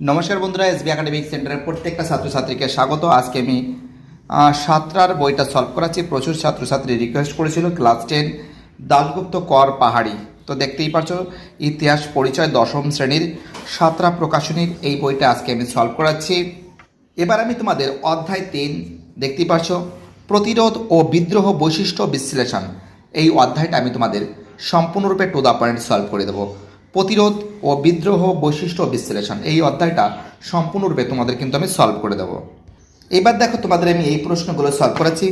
নমস্কার বন্ধুরা, SB academic সেন্টারের প্রত্যেকটা ছাত্রছাত্রীকে স্বাগত। আজকে আমি সাতটার বইটা সলভ করাচ্ছি। প্রচুর ছাত্রছাত্রী রিকোয়েস্ট করেছিল ক্লাস টেন দাশগুপ্ত কর পাহাড়ি। তো দেখতেই পাচ্ছ, ইতিহাস পরিচয় দশম শ্রেণির সাতরা প্রকাশনীর এই বইটা আজকে আমি সলভ করাচ্ছি। এবার আমি তোমাদের অধ্যায় তিন দেখতেই পাচ্ছ, প্রতিরোধ ও বিদ্রোহ বৈশিষ্ট্য বিশ্লেষণ। এই অধ্যায়টা আমি তোমাদের সম্পূর্ণরূপে টু দ্য পয়েন্ট সলভ করে দেবো। প্রতিরোধ ও বিদ্রোহ বৈশিষ্ট্য বিশ্লেষণ। এই অধ্যায়টা সম্পূর্ণরূপে তোমাদের কিন্তু আমি সলভ করে দেবো। এবার দেখো, তোমাদের আমি এই প্রশ্নগুলো সলভ করেছি।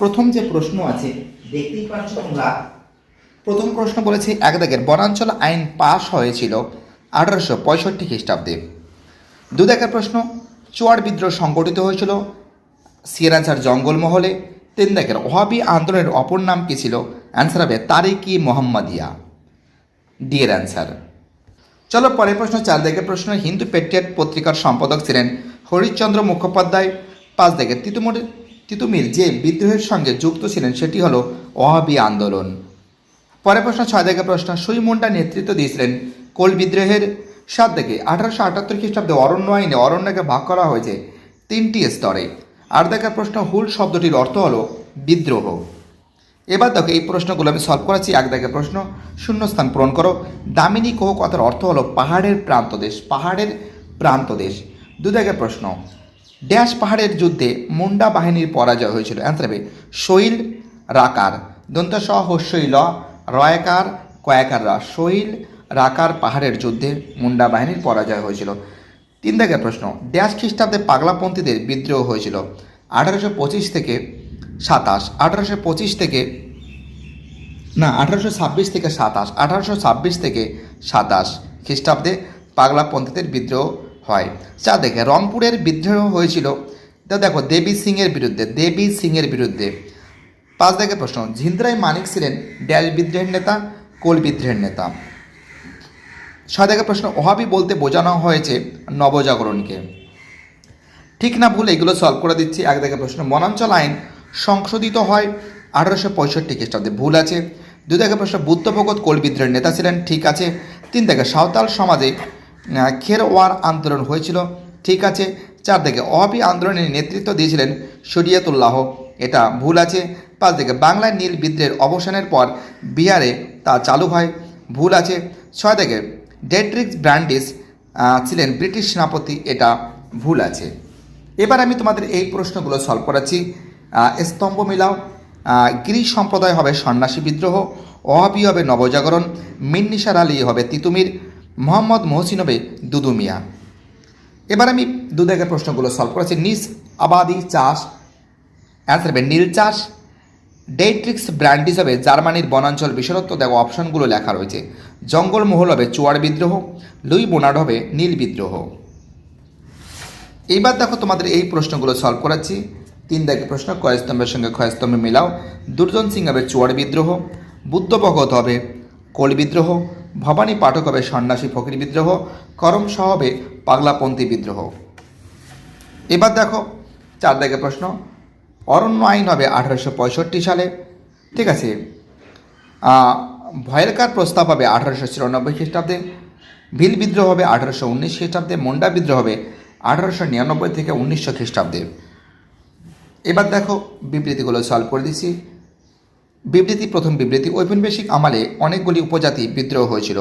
প্রথম যে প্রশ্ন আছে, দেখতেই পাচ্ছ তোমরা, প্রথম প্রশ্ন বলেছি, এক দাগের বনাঞ্চল আইন পাশ হয়েছিল আঠারোশো পঁয়ষট্টি খ্রিস্টাব্দে। দু দেখার প্রশ্ন, চুয়ার বিদ্রোহ সংগঠিত হয়েছিল সিয়ারানসার জঙ্গলমহলে? তিন দেখের ওহাবি আন্দোলনের অপর নাম কী ছিল? অ্যান্সার হবে, তারিকি মোহাম্মদিয়া। ডি এর অ্যান্সার চলো পরের প্রশ্ন চার দেখে প্রশ্ন, হিন্দু পেট্রিয়ট পত্রিকার সম্পাদক ছিলেন হরিশ্চন্দ্র মুখোপাধ্যায়। পাঁচ দেখে তিতুমির তিতুমির যে বিদ্রোহের সঙ্গে যুক্ত ছিলেন সেটি হলো ওহাবি আন্দোলন। পরের প্রশ্ন ছয় দেখে প্রশ্ন, সুই মুন্ডা নেতৃত্ব দিয়েছিলেন কোল বিদ্রোহের। সাত দেখে আঠারোশো আটাত্তর খ্রিস্টাব্দে অরণ্য আইনে অরণ্যকে ভাগ করা হয়েছে তিনটি স্তরে। আট দেখার প্রশ্ন, হুল শব্দটির অর্থ হলো বিদ্রোহ। এবার দেখো এই প্রশ্নগুলো আমি সলভ করেছি, এক দেখে প্রশ্ন, শূন্যস্থান পূরণ করো। দামিনী কোহ কথার অর্থ হলো পাহাড়ের প্রান্তদেশ পাহাড়ের প্রান্তদেশ দু দেখে প্রশ্ন, ড্যাশ পাহাড়ের যুদ্ধে মুন্ডা বাহিনীর পরাজয় হয়েছিল অ্যান্সার হবে, শৈল রাকার। দন্তস হস্যই ল রয়াকার কয়াকার রা শৈল রাকার পাহাড়ের যুদ্ধে মুন্ডা বাহিনীর পরাজয় হয়েছিল। তিন দাগের প্রশ্ন, ড্যাশ খ্রিস্টাব্দে পাগলাপন্থীদের বিদ্রোহ হয়েছিল। আঠারোশো পঁচিশ থেকে সাতাশ, আঠারোশো পঁচিশ থেকে, না, আঠারোশো ছাব্বিশ থেকে সাতাশ, আঠারোশো ছাব্বিশ থেকে সাতাশ খ্রিস্টাব্দে পাগলা পাগলাপন্থীদের বিদ্রোহ হয়। যা দেখে রংপুরের বিদ্রোহ হয়েছিল। তা দেখো, দেবী সিংয়ের বিরুদ্ধে, দেবী সিংয়ের বিরুদ্ধে। পাঁচ দেখে প্রশ্ন, ঝিন্দ্রাই মানিক ছিলেন ড্যাল বিদ্রোহের নেতা, কোল বিদ্রোহের নেতা? ছয় দেখে প্রশ্ন, ওহাবি বলতে বোঝানো হয়েছে নবজাগরণকে। ঠিক না ভুল, এগুলো সলভ করে দিচ্ছি। এক দেখে প্রশ্ন, বনাঞ্চল আইন সংশোধিত হয়। আঠারোশো পঁয়ষট্টি খ্রিস্টাব্দে ভুল আছে। দুই দেখে প্রশ্ন, বুদ্ধ ভগত কোল বিদ্রোহের নেতা ছিলেন? ঠিক আছে। তিন দেখে সাঁওতাল সমাজে খেরওয়ার আন্দোলন হয়েছিল? ঠিক আছে। চার দেখে অহাবি আন্দোলনের নেতৃত্ব দিয়েছিলেন শরিয়তুল্লাহ। এটা ভুল আছে। পাঁচ দেখে বাংলায় নীল বিদ্রোহের অবসানের পর বিহারে তা চালু হয়। ভুল আছে। ছয় দেখে ডেট্রিক্স ব্র্যান্ডিস ছিলেন ব্রিটিশ সেনাপতি। এটা ভুল আছে। এবার আমি তোমাদের এই প্রশ্নগুলো সলভ করাচ্ছি। স্তম্ভ মিলাও। গিরি সম্প্রদায় হবে সন্ন্যাসী বিদ্রোহ ওহাবি হবে নবজাগরণ, মিন্নিসার আলী হবে তিতুমির, মোহাম্মদ মহসিন হবে দুদু মিয়া। এবার আমি দু দেখের প্রশ্নগুলো সলভ করেছি। নিজ আবাদি, চাষ অ্যান্সার হবে নীল চাষ। ডেট্রিক্স ব্র্যান্ড হিসাবে জার্মানির বনাঞ্চল বিশেষত্ব দেখো অপশনগুলো লেখা রয়েছে। জঙ্গলমহল হবে চুয়ার বিদ্রোহ, লুই বোনাড হবে নীল বিদ্রোহ। এইবার দেখো তোমাদের এই প্রশ্নগুলো সলভ করাচ্ছি তিন দাগে প্রশ্ন, কয়স্তম্ভের সঙ্গে ক্ষয়স্তম্ভে মিলাও। দুর্জন সিং হবে চুয়ার বিদ্রোহ, বুদ্ধ ভগত হবে কোল বিদ্রোহ, ভবানী পাঠক হবে সন্ন্যাসী ফকির বিদ্রোহ, করম শাহ হবে পাগলাপন্থী বিদ্রোহ। এবার দেখো চার দাগে প্রশ্ন, অরণ্য আইন হবে আঠারোশো পঁয়ষট্টি সালে, ঠিক আছে? ভয়েলকার প্রস্তাব হবে আঠারোশো চুরানব্বই খ্রিস্টাব্দে, ভিল বিদ্রোহ হবে আঠারোশো উনিশ খ্রিস্টাব্দে, মুন্ডা বিদ্রোহ হবে আঠারোশো নিরানব্বই থেকে উনিশশো খ্রিস্টাব্দে। এবার দেখো বিবৃতিগুলো সলভ করে দিচ্ছি। বিবৃতি, প্রথম বিবৃতি, ঔপনিবেশিক আমলে অনেকগুলি উপজাতি বিদ্রোহ হয়েছিল।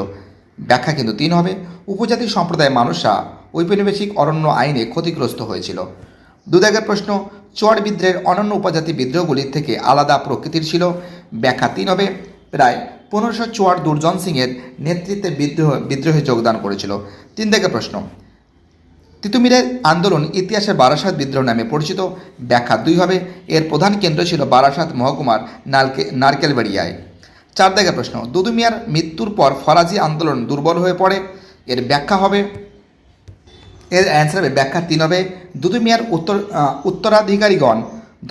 ব্যাখ্যা কিন্তু তিন হবে। উপজাতি সম্প্রদায়ের মানুষরা ঔপনিবেশিক অরণ্য আইনে ক্ষতিগ্রস্ত হয়েছিল। দুদাগের প্রশ্ন, চর বিদ্রোহের অনন্য উপজাতি বিদ্রোহগুলির থেকে আলাদা প্রকৃতির ছিল। ব্যাখ্যা তিন হবে। প্রায় পনেরোশো চুয়ার দুর্জন সিংয়ের নেতৃত্বে বিদ্রোহ, বিদ্রোহে যোগদান করেছিল। তিন দাগের প্রশ্ন তিতুমিরের আন্দোলন ইতিহাসের বারাসাত বিদ্রোহ নামে পরিচিত। ব্যাখ্যা দুই হবে, এর প্রধান কেন্দ্র ছিল বারাসাত মহকুমার নালকে নারকেলবাড়িয়ায়। চার দাগের প্রশ্ন, দুদুমিয়ার মৃত্যুর পর ফরাজি আন্দোলন দুর্বল হয়ে পড়ে? এর ব্যাখ্যা হবে, এর অ্যান্সার হবে, ব্যাখ্যা তিন হবে, দুদুমিয়ার উত্তর উত্তরাধিকারীগণ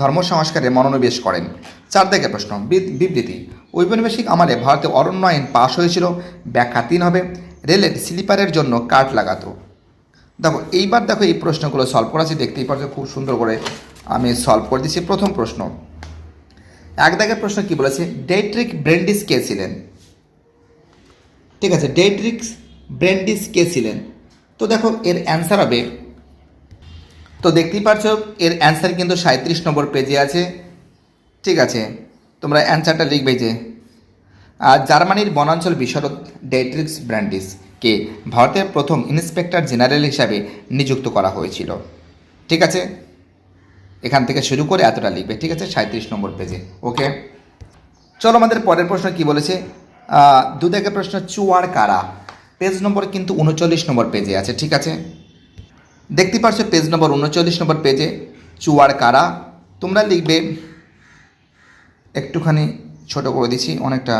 ধর্ম সংস্কারে মনোনিবেশ করেন। চার দাগের প্রশ্ন বিবৃতি, ঔপনিবেশিক আমলে ভারতে অরণ্য আইন পাশ হয়েছিল? ব্যাখ্যা তিন হবে, রেলের স্লিপারের জন্য কাঠ লাগাতো। দেখো, এইবার দেখো এই প্রশ্নগুলো সলভ করাছি, দেখতেই পাচ্ছ খুব সুন্দর করে আমি সলভ করে দিচ্ছি প্রথম প্রশ্ন, এক দাগের প্রশ্ন কি বলেছে? ডেট্রিক ব্রেন্ডিস কে ছিলেন? ঠিক আছে ডেট্রিক্স ব্রেন্ডিস কে ছিলেন? তো দেখো, এর অ্যান্সার হবে, তো দেখতেই পাচ্ছ এর অ্যান্সার কিন্তু সাঁত্রিশ নম্বর পেজে আছে। ঠিক আছে, তোমরা অ্যান্সারটা লিখবে যে জার্মানির বনাঞ্চল বিশারদ ডেট্রিক্স ব্র্যান্ডিসকে ভারতের প্রথম ইন্সপেক্টর জেনারেল হিসাবে নিযুক্ত করা হয়েছিল। ঠিক আছে? এখান থেকে শুরু করে এতটা লিখবে। ঠিক আছে? সাঁত্রিশ নম্বর পেজে। ওকে? চলো আমাদের পরের প্রশ্ন কি বলেছে? দু থেকে প্রশ্ন, চুয়ার কারা? পেজ নম্বর কিন্তু উনচল্লিশ নম্বর পেজে আছে। ঠিক আছে? দেখতে পাচ্ছ পেজ নম্বর উনচল্লিশ নম্বর পেজে, চুয়ার কারা? তোমরা লিখবে, একটুখানি ছোট করে দিচ্ছি, অনেকটা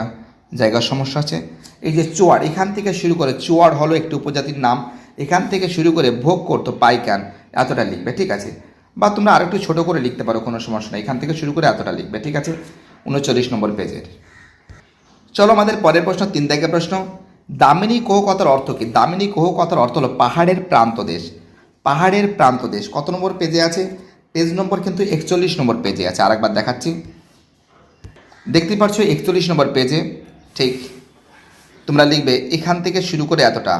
জায়গার সমস্যা আছে। এই যে চোয়ার এখান থেকে শুরু করে চোয়ার হলো একটি উপজাতির নাম। এখান থেকে শুরু করে ভোগ করতো পাইকান, এতটা লিখবে, ঠিক আছে? বা তোমরা আরেকটু ছোট করে লিখতে পারো, কোনো সমস্যা নেই। এখান থেকে শুরু করে এতটা লিখবে, ঠিক আছে? উনচল্লিশ নম্বর পেজের। চলো আমাদের পরের প্রশ্ন, তিন থেকে প্রশ্ন। দামিনী কোহ কথার অর্থ কী? দামিনী কোহ কথার অর্থ হলো পাহাড়ের প্রান্ত দেশ। পাহাড়ের প্রান্ত দেশ। কত নম্বর পেজে আছে? পেজ নম্বর কিন্তু একচল্লিশ নম্বর পেজে আছে। আরেকবার দেখাচ্ছি। দেখতে পাচ্ছ একচল্লিশ নম্বর পেজে ঠিক। তোমরা লিখবে, এখান থেকে শুরু করে এতটা।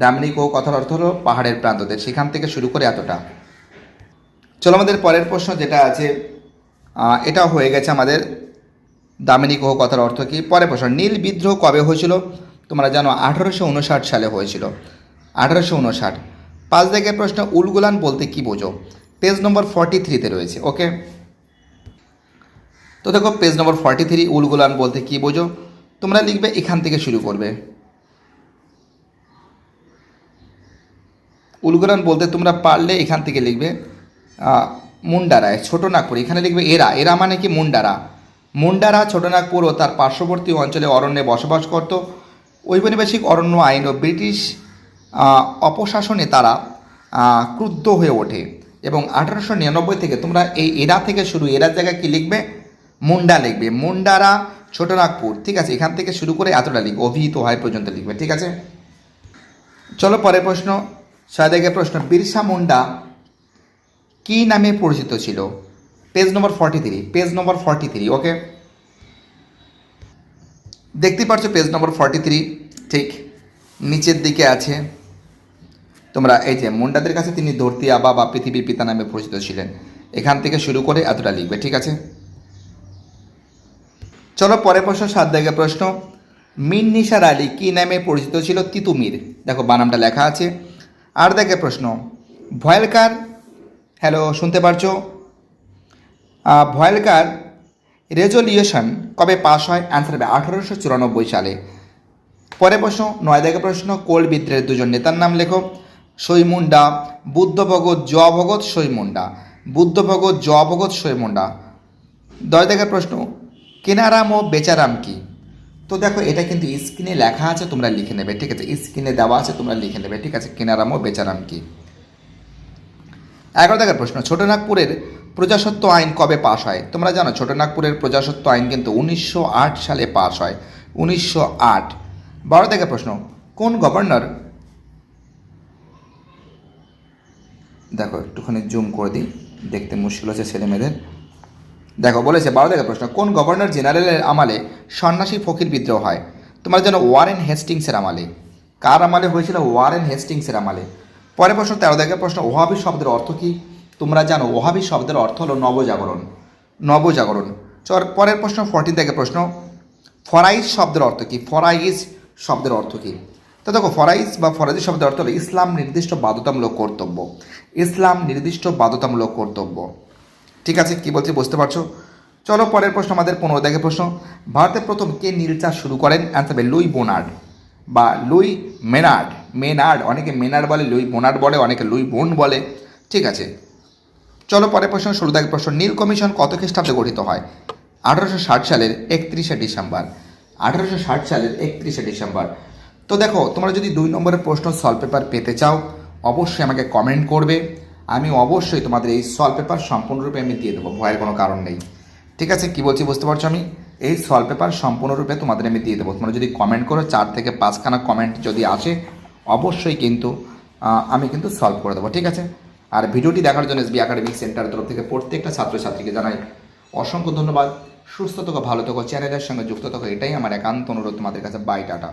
দামিনী কোহ কথার অর্থ হলো পাহাড়ের প্রান্ত দেশ সেখান থেকে শুরু করে এতটা। চলো আমাদের পরের প্রশ্ন যেটা আছে এটা হয়ে গেছে আমাদের দামিনী কোহ কথার অর্থ কি? পরের প্রশ্ন, নীল বিদ্রোহ কবে হয়েছিল? তোমরা জানো, আঠারোশো উনষাট সালে হয়েছিল। আঠারোশো উনষাট। পাঁচ জায়গায় প্রশ্ন, উলগুলান বলতে কি বোঝো? পেজ নম্বর ফর্টি থ্রিতে রয়েছে ওকে তো দেখো, page number forty three Ulgulan বলতে কি বোঝো? তোমরা লিখবে এখান থেকে শুরু করবে। উলগুলান বলতে তোমরা পারলে এখান থেকে লিখবে মুন্ডারায় ছোট নাগপুর এখানে লিখবে এরা। এরা মানে কি? মুন্ডারা। মুন্ডারা, ছোটনাগপুর ও তার পার্শ্ববর্তী অঞ্চলে অরণ্যে বসবাস করত। ঔপনিবেশিক অরণ্য আইন ও ব্রিটিশ অপশাসনে তারা ক্রুদ্ধ হয়ে ওঠে। এবং আঠারোশো নিরানব্বই থেকে তোমরা এই এরা থেকে শুরু, এরা জায়গায় কি লিখবে? মুন্ডা লিখবে। মুন্ডারা ছোটনাগপুর, ঠিক আছে, এখান থেকে শুরু করে এতটা লিখবে, অভিহিত হয় পর্যন্ত লিখবে, ঠিক আছে? চলো পরের প্রশ্ন থেকে প্রশ্ন, বিরসা মুন্ডা কী নামে পরিচিত ছিল? Page number forty three page number forty three okay দেখতে পাচ্ছ পেজ নম্বর ফর্টি থ্রি ঠিক, নিচের দিকে আছে। তোমরা, এই যে মুন্ডাদের কাছে তিনি ধরতি আবা বা পৃথিবীর পিতা নামে পরিচিত ছিলেন। এখান থেকে শুরু করে এতটা লিখবে, ঠিক আছে? চলো পরের প্রশ্ন, সাত জায়গায় প্রশ্ন। মিন নিসার আলী কী নামে পরিচিত ছিল তিতুমির? দেখো বানামটা লেখা আছে। আর দেখে প্রশ্ন। ভয়েলকার হ্যালো, শুনতে পারছ? ভয়েলকার রেজলিউশন কবে পাস হয়? অ্যান্সার হবে আঠারোশো চুরানব্বই সালে। পরে প্রশ্ন, নয় দাগে প্রশ্ন, কোল বিদ্রোহের দুজন নেতার নাম লেখো। সৈমুন্ডা, বুদ্ধ ভগত জ ভগত সৈমুন্ডা। বুদ্ধ ভগত জ ভগত সৈমুন্ডা। দশ দাগের প্রশ্ন কেনারাম ও বেচারাম কি? তো দেখো, এটা কিন্তু স্ক্রিনে লেখা আছে, তোমরা লিখে নেবে, ঠিক আছে? স্ক্রিনে দেওয়া আছে, তোমরা লিখে নেবে, ঠিক আছে? কেনারাম ও বেচারাম কি? এগারো দেখার প্রশ্ন, ছোটনাগপুরের প্রজাসত্ব আইন কবে পাশ হয়? তোমরা জানো, ছোটনাগপুরের প্রজাসত্ব আইন কিন্তু উনিশশো আট সালে পাশ হয়। উনিশশো আট। বারো দেখার প্রশ্ন, কোন গভর্নর দেখো, একটুখানি জুম করে দিই, দেখতে মুশকিল হচ্ছে ছেলে মেয়েদের দেখো, বলেছে, বারো দেখার প্রশ্ন, কোন গভর্নর জেনারেলের আমলে সন্ন্যাসী ফকির বিদ্রোহ হয়? তোমরা জানো ওয়ারেন হেস্টিংসের আমলে। কার আমলে হয়েছিল ওয়ারেন হেস্টিংসের আমলে? পরে প্রশ্ন, তেরো দেখার প্রশ্ন ওহাবি শব্দের অর্থ কী? তোমরা জানো ওহাবি শব্দের অর্থ হলো নবজাগরণ। নবজাগরণ। চর পরের প্রশ্ন ফর্টিন থেকে প্রশ্ন, ফরাইজ শব্দের অর্থ কী? ফরাইজ শব্দের অর্থ কী? তো দেখো, ফরাইজ বা ফরাইজ শব্দের অর্থ হলো ইসলাম নির্দিষ্ট বাধ্যতামূলক কর্তব্য। ইসলাম নির্দিষ্ট বাধ্যতামূলক কর্তব্য। ঠিক আছে, কি বলছি বুঝতে পারছ? চলো, পরের প্রশ্ন, আমাদের পনেরো দেখে প্রশ্ন। ভারতের প্রথম কে নীল চাষ শুরু করেন? অ্যান্সার হবে লুই বোনার্ড বা লুই মেনার্ড। মেনার্ড, অনেকে মেনার্ড বলে, লুই বোনার্ড বলে, অনেকে লুই বোন বলে। ঠিক আছে। চলো, পরের প্রশ্ন ষোলো দাগের প্রশ্ন। নীল কমিশন কত খ্রিস্টাব্দে গঠিত হয়? আঠারোশো ষাট সালের একত্রিশে ডিসেম্বর। আঠারোশো ষাট সালের একত্রিশে ডিসেম্বর। তো দেখো, তোমরা যদি দুই নম্বরের প্রশ্ন সলভ পেপার পেতে চাও, অবশ্যই আমাকে কমেন্ট করবে। আমি অবশ্যই তোমাদের এই সল পেপার সম্পূর্ণরূপে আমি দিয়ে দেবো, ভয়ের কোনো কারণ নেই। ঠিক আছে? কি বলছি বুঝতে পারছ আমি? এই সল পেপার সম্পূর্ণরূপে তোমাদের আমি দিয়ে দেবো। তোমরা যদি কমেন্ট করো, চার থেকে পাঁচখানা কমেন্ট যদি আসে, অবশ্যই কিন্তু আমি কিন্তু সলভ করে দেবো, ঠিক আছে? আর ভিডিওটি দেখার জন্য এসবি একাডেমিক সেন্টারের তরফ থেকে প্রত্যেকটা ছাত্রছাত্রীকে জানাই অসংখ্য ধন্যবাদ। সুস্থ থাকো, ভালো থাকো, চ্যানেলের সঙ্গে যুক্ত থাকো, এটাই আমার একান্ত অনুরোধ তোমাদের কাছে। By tata